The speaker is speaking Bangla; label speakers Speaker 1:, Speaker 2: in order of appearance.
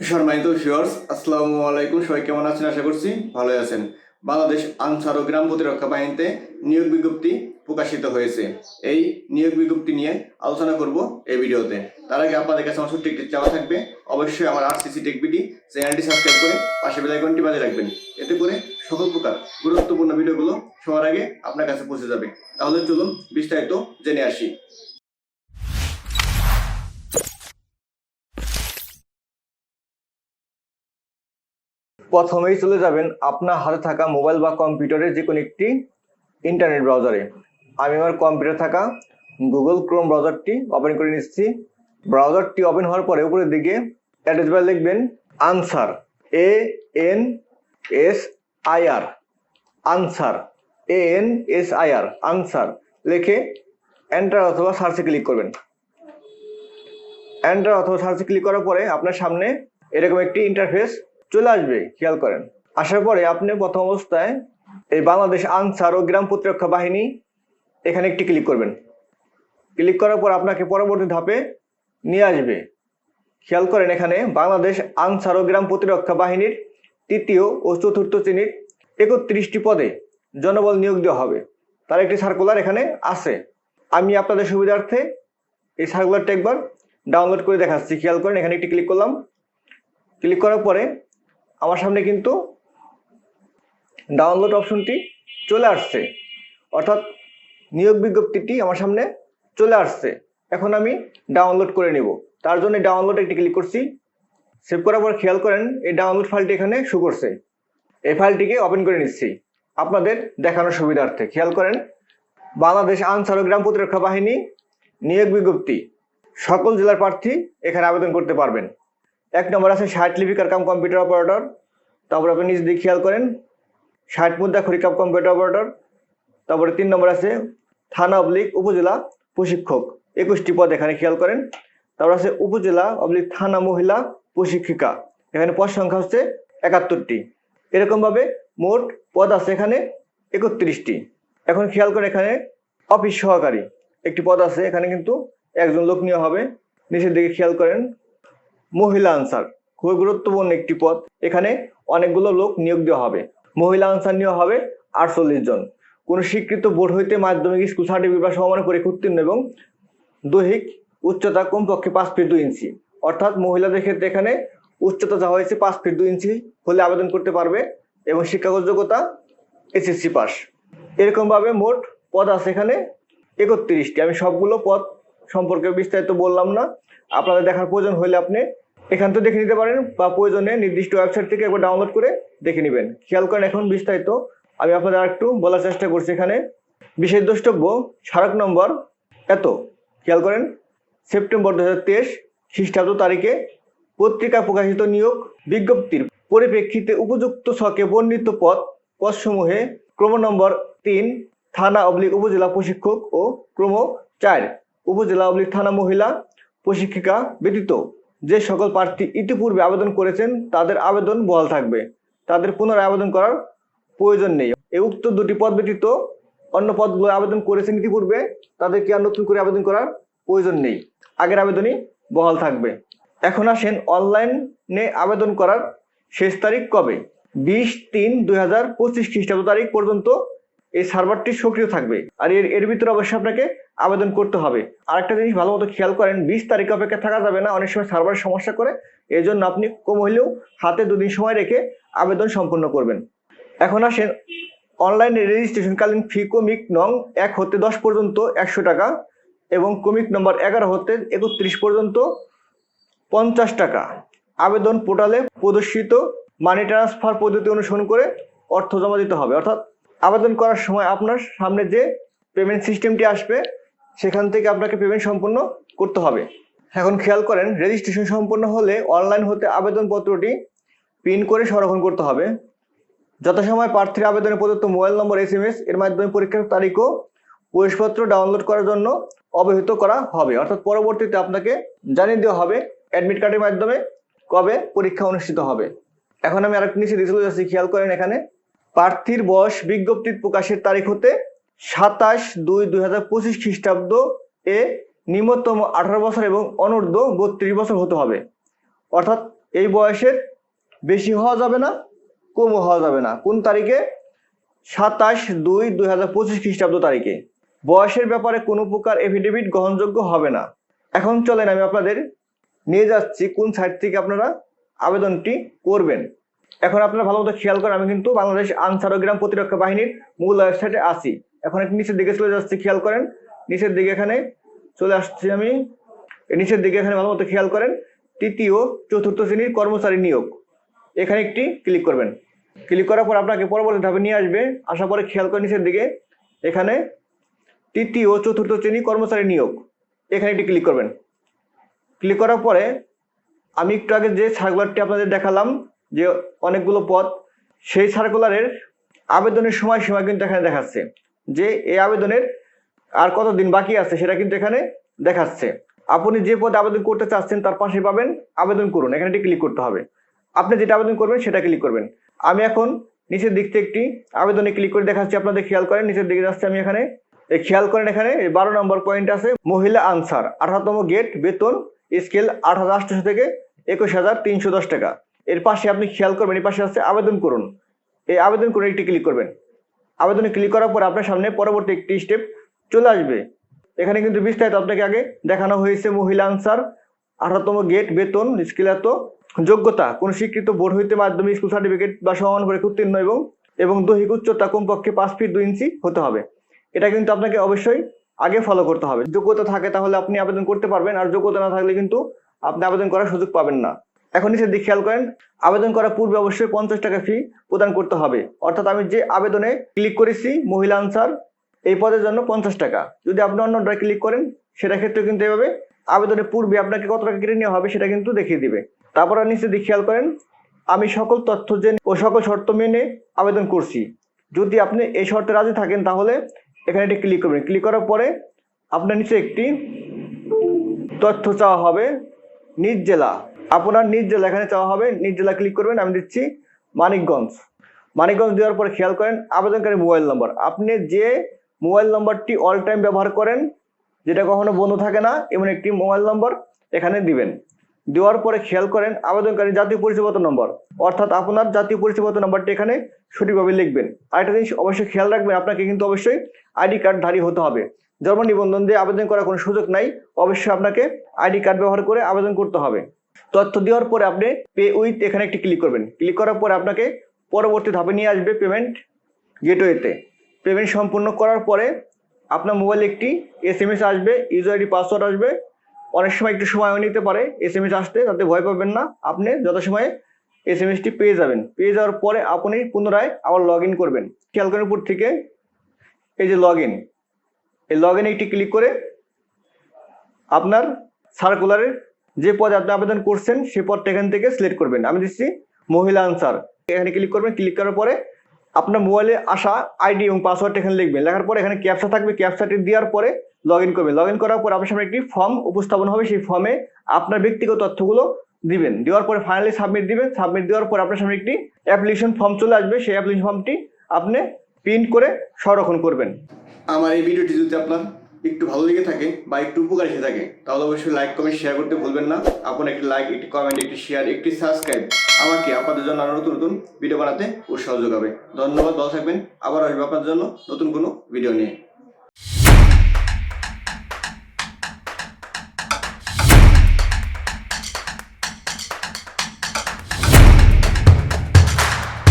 Speaker 1: সম্মানিত ভিউয়ার্স আসসালামু আলাইকুম। সবাই কেমন আছেন? আশা করছি ভালোই আছেন। বাংলাদেশ আনসার ও গ্রাম প্রতিরক্ষা বাহিনীতে নিয়োগ বিজ্ঞপ্তি প্রকাশিত হয়েছে। এই নিয়োগ বিজ্ঞপ্তি নিয়ে আলোচনা করব এই ভিডিওতে। তার আগে আপনাদের কাছে আমার ছোট্ট একটি চাওয়া থাকবে। অবশ্যই আমার আরসিসি টেকবিটি চ্যানেলটি সাবস্ক্রাইব করে পাশে বেল আইকনটি বাজে রাখবেন। এতে করে সকল প্রকার গুরুত্বপূর্ণ ভিডিওগুলো সবার আগে আপনার কাছে পৌঁছে যাবে। তাহলে চলুন বিস্তারিত জেনে আসি। প্রথমেই চলে যাবেন আপনার হাতে থাকা মোবাইল বা কম্পিউটারের যে কোনো একটি ইন্টারনেট ব্রাউজারে আমি আমার কম্পিউটার থাকা গুগল ক্রোম ব্রাউজারটি ওপেন করে নিচ্ছি। ব্রাউজারটি ওপেন হওয়ার পরে উপরের দিকে অ্যাড্রেস বার লিখবেন Ansar A N S I R Ansar A N S I R Ansar লিখে এন্টার অথবা সার্চে ক্লিক করবেন। এন্টার অথবা সার্চে ক্লিক করার পরে আপনার সামনে এরকম একটি ইন্টারফেস চলে আসবে, খেয়াল করেন। আসার পরে আপনি প্রথম অবস্থায় এই বাংলাদেশ আনসার ও গ্রাম প্রতিরক্ষা বাহিনী এখানে একটি ক্লিক করবেন। ক্লিক করার পর আপনাকে পরবর্তী ধাপে নিয়ে আসবে। খেয়াল করেন এখানে বাংলাদেশ আনসার ও গ্রাম প্রতিরক্ষা বাহিনীর তৃতীয় ও চতুর্থ শ্রেণির একত্রিশটি পদে জনবল নিয়োগ দেওয়া হবে। তার একটি সার্কুলার এখানে আছে। আমি আপনাদের সুবিধার্থে এই সার্কুলারটা একবার ডাউনলোড করে দেখাচ্ছি। খেয়াল করেন এখানে একটি ক্লিক করলাম। ক্লিক করার পরে আমার সামনে কিন্তু ডাউনলোড অপশনটি চলে আসছে। অর্থাৎ নিয়োগ বিজ্ঞপ্তিটি আমার সামনে চলে আসছে। এখন আমি ডাউনলোড করে নিব। তার জন্য ডাউনলোড একটি ক্লিক করছি। সেভ করার পর খেয়াল করেন, এই ডাউনলোড ফাইলটি এখানে শু করছে। এই ফাইলটিকে ওপেন করে নিচ্ছি। আপনাদের দেখানোর সুবিধার্থে খেয়াল করেন, বাংলাদেশ আনসার গ্রাম প্রতিরক্ষা বাহিনী নিয়োগ বিজ্ঞপ্তি। সকল জেলার প্রার্থী এখানে আবেদন করতে পারবেন। এক নম্বর আছে ষাট লিপিকার কাম কম্পিউটার অপারেটর তারপর আপনি নিজ দিকে খেয়াল করেন, ষাট মুদ্রা খড়ি কাম কম্পিউটার অপারেটর তারপরে তিন নম্বর আছে থানা অবলিক উপজেলা প্রশিক্ষক। একুশটি পদ এখানে খেয়াল করেন। তারপর আছে উপজেলা অবলিক থানা মহিলা প্রশিক্ষিকা। এখানে পদ সংখ্যা হচ্ছে একাত্তরটি। এরকমভাবে মোট পদ আছে এখানে একত্রিশটি। এখন খেয়াল করেন এখানে অফিস সহকারী। একটি পদ আছে, এখানে কিন্তু একজন লোক নেওয়া হবে। নিচের দিকে খেয়াল করেন মহিলা আনসার। খুবই গুরুত্বপূর্ণ একটি পদ। এখানে অনেকগুলো লোক নিয়োগ দেওয়া হবে। মহিলা আনসার নেওয়া হবে আটচল্লিশ জন। কোন স্বীকৃত বোর্ড হইতে মাধ্যমিক স্কুল সার্টিফিকেট বা সমমানের পরীক্ষা উত্তীর্ণ এবং দৈহিক উচ্চতা কমপক্ষে পাঁচ ফিট দুই ইঞ্চি। অর্থাৎ মহিলাদের ক্ষেত্রে এখানে উচ্চতা যা হয়েছে পাঁচ ফিট দুই ইঞ্চি হলে আবেদন করতে পারবে এবং শিক্ষাগত যোগ্যতা এসএসসি পাস। এরকমভাবে মোট পদ আছে এখানে একত্রিশটি। আমি সবগুলো পদ সম্পর্কে বিস্তারিত বললাম না। আপনাদের দেখার প্রয়োজন হলে আপনি এখান থেকে দেখে নিতে পারেন বা প্রয়োজনে নির্দিষ্ট ওয়েবসাইট থেকে একবার ডাউনলোড করে দেখে নেবেন। খেয়াল করেন এখন বিস্তারিত। আমি আপনাদের একটু বলার চেষ্টা করছি এখানে। বিশেষ দ্রষ্টব্য, স্মারক নম্বর এত। খেয়াল করেন, সেপ্টেম্বর দু হাজার তেইশ খ্রিস্টাব্দ তারিখে পত্রিকা প্রকাশিত নিয়োগ বিজ্ঞপ্তির পরিপ্রেক্ষিতে উপযুক্ত ছকে বর্ণিত পদ পদসমূহে ক্রম নম্বর তিন, থানা অবলিক উপজেলা প্রশিক্ষক ও ক্রম চার। উপজেলা অবলিক থানা মহিলা, প্রশিক্ষিকা ব্যতীত যে সকল প্রার্থী ইতিপূর্বে আবেদন করেছেন, তাদের আবেদন বহাল থাকবে। তাদের পুনরায় আবেদন করার প্রয়োজন নেই। এই উক্ত দুটি পদ ব্যতীত অন্য পদগুলো আবেদন করেছেন ইতিপূর্বে তাদেরকে আর নতুন করে আবেদন করার প্রয়োজন নেই। আগের আবেদনই বহাল থাকবে। এখন আসেন অনলাইনে আবেদন করার শেষ তারিখ কবে? বিশ তিন দুই হাজার পঁচিশ খ্রিস্টাব্দ তারিখ পর্যন্ত এই সার্ভারটি সক্রিয় থাকবে। আর এর এর ভিতরে অবশ্যই আপনাকে আবেদন করতে হবে। আরেকটা জিনিস ভালো মতো খেয়াল করেন, বিশ তারিখ অপেক্ষা থাকা যাবে না, অনেক সময় সার্ভারের সমস্যা করে এই জন্য আপনি কম হলেও হাতে দুদিন সময় রেখে আবেদন সম্পন্ন করবেন। এখন আসেন অনলাইনে রেজিস্ট্রেশনকালীন ফি কমিক নং এক হতে দশ পর্যন্ত একশো টাকা এবং কমিক নম্বর এগারো হতে একত্রিশ পর্যন্ত পঞ্চাশ টাকা। আবেদন পোর্টালে প্রদর্শিত মানি ট্রান্সফার পদ্ধতি অনুসরণ করে অর্থ জমা দিতে হবে। অর্থাৎ আবেদন করার সময় আপনার সামনে যে পেমেন্ট সিস্টেমটি আসবে সেখান থেকে আপনাকে পেমেন্ট সম্পূর্ণ করতে হবে। এখন খেয়াল করেন রেজিস্ট্রেশন সম্পন্ন হলে অনলাইন হতে আবেদনপত্রটি প্রিন্ট করে সংরক্ষণ করতে হবে। যথাসময় প্রার্থীর আবেদনে প্রদত্ত mobile number S M S এর মাধ্যমে পরীক্ষার তারিখও প্রবেশপত্র ডাউনলোড করার জন্য অবহিত করা হবে। অর্থাৎ পরবর্তীতে আপনাকে জানিয়ে দেওয়া হবে অ্যাডমিট কার্ডের মাধ্যমে কবে পরীক্ষা অনুষ্ঠিত হবে। এখন আমি আরেকটা নিচে চলে যাচ্ছি। খেয়াল করেন এখানে প্রার্থীর বয়স, বিজ্ঞপ্তি প্রকাশের তারিখ হতে সাতাশ দুই দুই হাজার পঁচিশ খ্রিস্টাব্দ এ নিম্নতম আঠারো বছর এবং অনূর্ধ্ব বত্রিশ বছর হতে হবে। অর্থাৎ এই বয়সের বেশি হওয়া যাবে না, কমও হওয়া যাবে না। কোন তারিখে? সাতাশ দুই দুই হাজার পঁচিশ খ্রিস্টাব্দ তারিখে। বয়সের ব্যাপারে কোনো প্রকার এফিডেভিট গ্রহণযোগ্য হবে না। এখন চলেন আমি আপনাদের নিয়ে যাচ্ছি কোন সাইট থেকে আপনারা আবেদনটি করবেন। এখন আপনারা ভালো মতো খেয়াল করেন, আমি কিন্তু বাংলাদেশ আনসার ও গ্রাম প্রতিরক্ষা বাহিনীর মূল ওয়েবসাইটে আছি। এখন একটু নিচের দিকে চলে যাচ্ছি, খেয়াল করেন। নিচের দিকে এখানে চলে আসছি আমি। নিচের দিকে এখানে ভালো মতো খেয়াল করেন। তৃতীয়, চতুর্থ শ্রেণির কর্মচারী নিয়োগ। এখানে একটি ক্লিক করবেন। ক্লিক করার পর আপনাকে পরবর্তী ধাপে নিয়ে আসবে। আসার পরে খেয়াল করেন নিচের দিকে। এখানে তৃতীয়, চতুর্থ শ্রেণি কর্মচারী নিয়োগ। এখানে একটি ক্লিক করবেন। ক্লিক করার পরে আমি একটু আগে যে সার্কুলারটি আপনাদের দেখালাম, যে অনেকগুলো পদ, সেই সার্কুলারের আবেদনের সময়সীমা কিন্তু এখানে দেখাচ্ছে। যে এই আবেদনের আর কতদিন বাকি আছে সেটা কিন্তু এখানে দেখাচ্ছে। আপনি যে পদে আবেদন করতে চাচ্ছেন তার পাশে পাবেন আবেদন করুন। এখানে একটি ক্লিক করতে হবে। আপনি যেটা আবেদন করবেন সেটা ক্লিক করবেন। আমি এখন নিচের দিক থেকে একটি আবেদনে ক্লিক করে দেখাচ্ছি, আপনাদের খেয়াল করেন, নিচের দিকে যাচ্ছে আমি এখানে। এই খেয়াল করেন এখানে বারো নম্বর পয়েন্ট আছে, মহিলা আনসার, আঠারোতম গেট বেতন স্কেল আট হাজার আটশো থেকে একুশ হাজার তিনশো দশ টাকা। এর পাশে আপনি খেয়াল করবেন এর পাশে আছে আবেদন করুন। এই আবেদন করে একটি ক্লিক করবেন। আবেদনে ক্লিক করার পর আপনার সামনে পরবর্তী একটি স্টেপ চলে আসবে। এখানে কিন্তু বিস্তারিত আপনাকে আগে দেখানো হয়েছে মহিলা আনসার, আঠারোতম গেট বেতন স্কেল এত যোগ্যতা। কোন স্বীকৃত বোর্ড হইতে মাধ্যমিক স্কুল সার্টিফিকেট বা সমান পরীক্ষা উত্তীর্ণ এবং এবং দৈহিক উচ্চতা কমপক্ষে পাঁচ ফিট দুই ইঞ্চি হতে হবে। এটা কিন্তু আপনাকে অবশ্যই আগে ফলো করতে হবে। যোগ্যতা থাকে তাহলে আপনি আবেদন করতে পারবেন, আর যোগ্যতা না থাকলে কিন্তু আপনি আবেদন করার সুযোগ পাবেন না। এখন নিচের দিকে খেয়াল করেন। আবেদন করার পূর্বে অবশ্যই পঞ্চাশ টাকা ফি প্রদান করতে হবে। অর্থাৎ আমি যে আবেদনে ক্লিক করেছি, মহিলা আনসার, এই পদের জন্য পঞ্চাশ টাকা। যদি আপনি অন্য অন্যটায় ক্লিক করেন, সেটা ক্ষেত্রে কিন্তু এভাবে আবেদনের পূর্বে আপনাকে কত টাকা কেটে নেওয়া হবে সেটা কিন্তু দেখিয়ে দিবে। তারপর নিচে দিকে খেয়াল করেন, আমি সকল তথ্য জেনে ও সকল শর্ত মেনে আবেদন করছি। যদি আপনি এই শর্তে রাজি থাকেন, তাহলে এখানে এটি ক্লিক করবেন। ক্লিক করার পরে আপনার নিচে একটি তথ্য চাওয়া হবে, নিজ জেলা। আপনার নিজ জেলা এখানে চাওয়া হবে, নিজ জেলা ক্লিক করবেন, আমি দিচ্ছি মানিকগঞ্জ। মানিকগঞ্জ দেওয়ার পরে খেয়াল করেন, আবেদনকারী মোবাইল নম্বর। আপনি যে মোবাইল নম্বরটি অল টাইম ব্যবহার করেন, যেটা কখনো বন্ধ থাকে না, এমন একটি মোবাইল নম্বর এখানে দিবেন। দেওয়ার পরে খেয়াল করেন, আবেদনকারী জাতীয় পরিচয়পত্র নম্বর। অর্থাৎ আপনার জাতীয় পরিচয়পত্র নম্বরটি এখানে সঠিকভাবে লিখবেন। আরেকটা জিনিস অবশ্যই খেয়াল রাখবেন, আপনাকে কিন্তু অবশ্যই আইডি কার্ড ধারী হতে হবে। জন্ম নিবন্ধন দিয়ে আবেদন করার কোনো সুযোগ নাই, অবশ্যই আপনাকে আইডি কার্ড ব্যবহার করে আবেদন করতে হবে। তথ্য দেওয়ার পরে আপনি পে উইথ এখানে একটি ক্লিক করবেন। ক্লিক করার পরে আপনাকে পরবর্তী ধাপে নিয়ে আসবে পেমেন্ট গেটওয়েতে পেমেন্ট সম্পূর্ণ করার পরে আপনার মোবাইলে একটি এস এম এস আসবে ইউজার আইডি পাসওয়ার্ড আসবে। অনেক সময় একটু সময়ও নিতে পারে এস এম এস আসতে, তাতে ভয় পাবেন না। আপনি যথাসময়ে এস এম এসটি পেয়ে যাবেন, পেয়ে যাওয়ার পরে আপনি পুনরায় আবার লগ ইন করবেন। খেয়াল করার থেকে, এই যে লগ ইন এই লগ ইনে একটি ক্লিক করে আপনার সার্কুলারের যে পদে আপনি আবেদন করছেন, সে পদটা এখান থেকে সিলেক্ট করবেন। আমি দিচ্ছি মহিলা আনসার এখানে ক্লিক করবেন ক্লিক করার পরে আপনার মোবাইলে আসা আইডি এবং পাসওয়ার্ড এখানে লিখবেন। লেখার পরে এখানে ক্যাপসা থাকবে। ক্যাপসাটি দেওয়ার পরে লগ ইন করবেন। লগ ইন করার পর আপনার সামনে একটি ফর্ম উপস্থাপন হবে। সেই ফর্মে আপনার ব্যক্তিগত তথ্যগুলো দিবেন। দেওয়ার পরে ফাইনালি সাবমিট দিবেন। সাবমিট দেওয়ার পর আপনার সামনে একটি অ্যাপ্লিকেশন ফর্ম চলে আসবে। সেই অ্যাপ্লিকেশন ফর্মটি আপনি প্রিন্ট করে সংরক্ষণ করবেন। আমার এই ভিডিওটি যদি আপনার একটু ভালো লেগে থাকে বা একটু উপকার এসে থাকে, তাহলে অবশ্যই লাইক কমেন্ট শেয়ার করতে ভুলবেন না। আপনার একটি লাইক একটি কমেন্ট একটি শেয়ার একটি সাবস্ক্রাইব আমাকে আপনাদের জন্য আরও নতুন নতুন ভিডিও বানাতে উৎসাহ যোগাবে। ধন্যবাদ, ভালো থাকবেন। আবার আসবে আপনাদের জন্য নতুন কোনো ভিডিও নিয়ে।